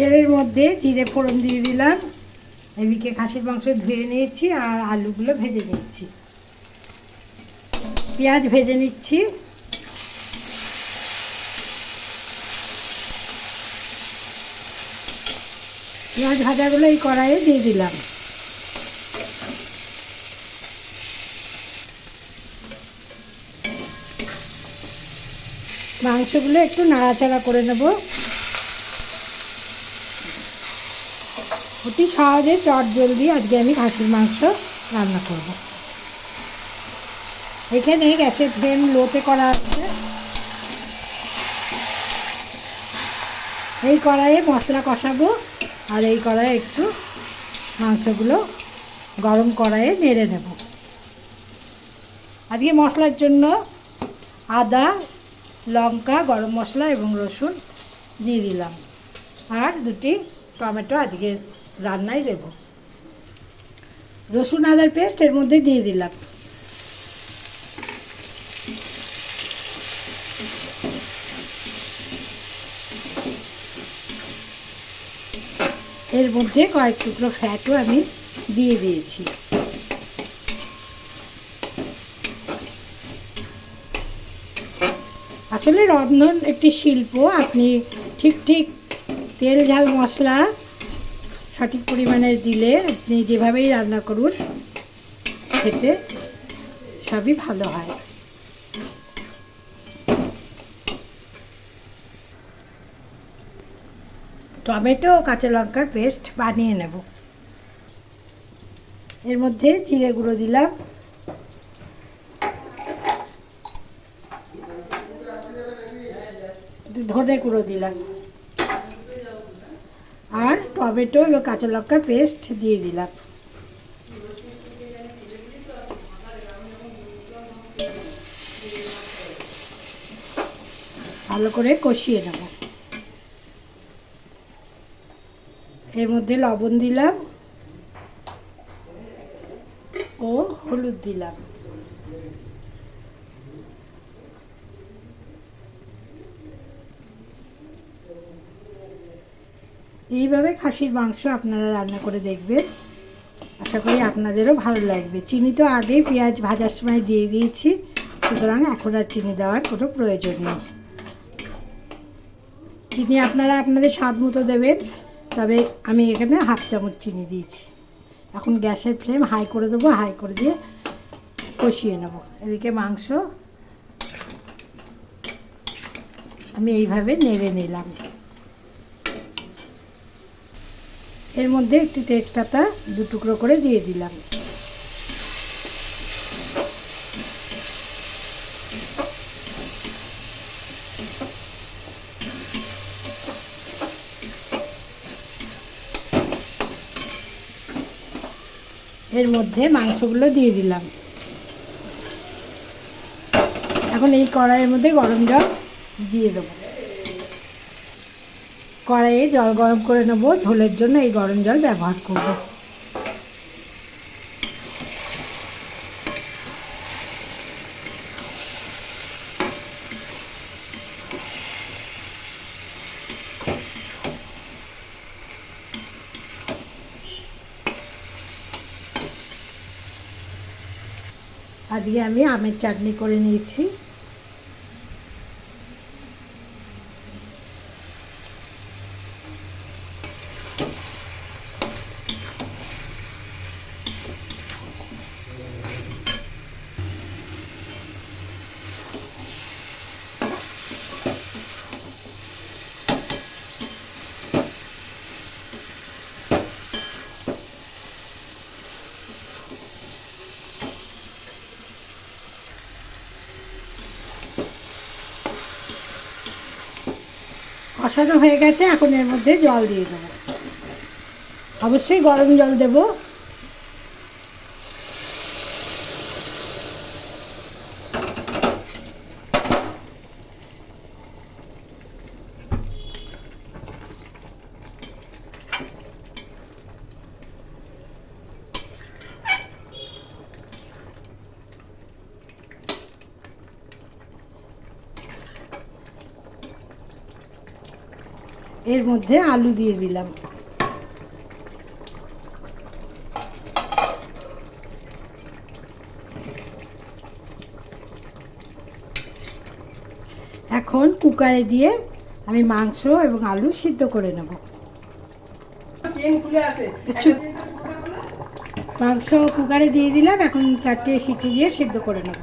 তেলের মধ্যে জিরে ফোড়ন দিয়ে দিলাম। এদিকে খাসির মাংস ধুয়ে নিয়েছি আর আলুগুলো ভেজে নিচ্ছি পেঁয়াজ ভেজে নিচ্ছি। পেঁয়াজ ভাজাগুলো এই কড়াইয়ে দিয়ে দিলাম। মাংসগুলো একটু নাড়াচাড়া করে নেব। অতি সহজে চট জলদি আজকে আমি খাসির মাংস রান্না করব। এখানে গ্যাসের ফ্লেম লোতে করা আছে। এই কড়াইয়ে মশলা কষাবো আর এই কড়াইয়ে একটু মাংসগুলো গরম কড়াইয়ে নেড়ে নেব। আজকে মশলার জন্য আদা, লঙ্কা, গরম মশলা এবং রসুন দিয়ে দিলাম। আর দুটি টমেটো আজকে রান্নায় দেব। রসুন আদার পেস্ট এর মধ্যে দিয়ে দিলাম। এর মধ্যে কয়েক টুকরো ফ্যাটও আমি দিয়ে দিয়েছি। আসলে রন্ধন একটি শিল্প, আপনি ঠিক ঠিক তেল, ঝাল, মশলা সঠিক পরিমাণে দিলে আপনি যেভাবেই রান্না করুন, খেতে সবই ভালো হয়। টমেটো ও কাঁচা লঙ্কার পেস্ট বানিয়ে নেব। এর মধ্যে জিরে গুঁড়ো দিলাম। ধনে গুঁড়ো দিলাম। আর টমেটো এবং কাঁচা লঙ্কার পেস্ট দিয়ে দিলাম। ভালো করে কষিয়ে নেব। এর মধ্যে লবণ দিলাম ও হলুদ দিলাম। এইভাবে খাসির মাংস আপনারা রান্না করে দেখবেন। আশা করি আপনাদেরও ভালো লাগবে। চিনি তো আগেই পেঁয়াজ ভাজার সময় দিয়ে দিয়েছি, সুতরাং এখন আর চিনি দেওয়ার কোনো প্রয়োজন নেই। চিনি আপনারা আপনাদের স্বাদ মতো দেবেন, তবে আমি এখানে হাফ চামচ চিনি দিয়েছি। এখন গ্যাসের ফ্লেম হাই করে দেবো, হাই করে দিয়ে কষিয়ে নেব। এদিকে মাংস আমি এইভাবে নেড়ে নিলাম। এর মধ্যে একটি তেজপাতা দু টুকরো করে দিয়ে দিলাম। এর মধ্যে মাংসগুলো দিয়ে দিলাম। এখন এই কড়াইয়ের মধ্যে গরম জল দিয়ে দেবো। কড়াইয়ে জল গরম করে নেব। ঝোলের জন্য এই গরম জল ব্যবহার করব। আজকে আমি আমের চাটনি করে নিয়েছি। কষানো হয়ে গেছে এখন এর মধ্যে জল দিয়ে দেবো। অবশ্যই গরম জল দেব। এর মধ্যে আলু দিয়ে দিলাম। এখন কুকারে দিয়ে আমি মাংস এবং আলু সিদ্ধ করে নেব। মাংস কুকারে দিয়ে দিলাম এখন চারটে সিটি দিয়ে সিদ্ধ করে নেব।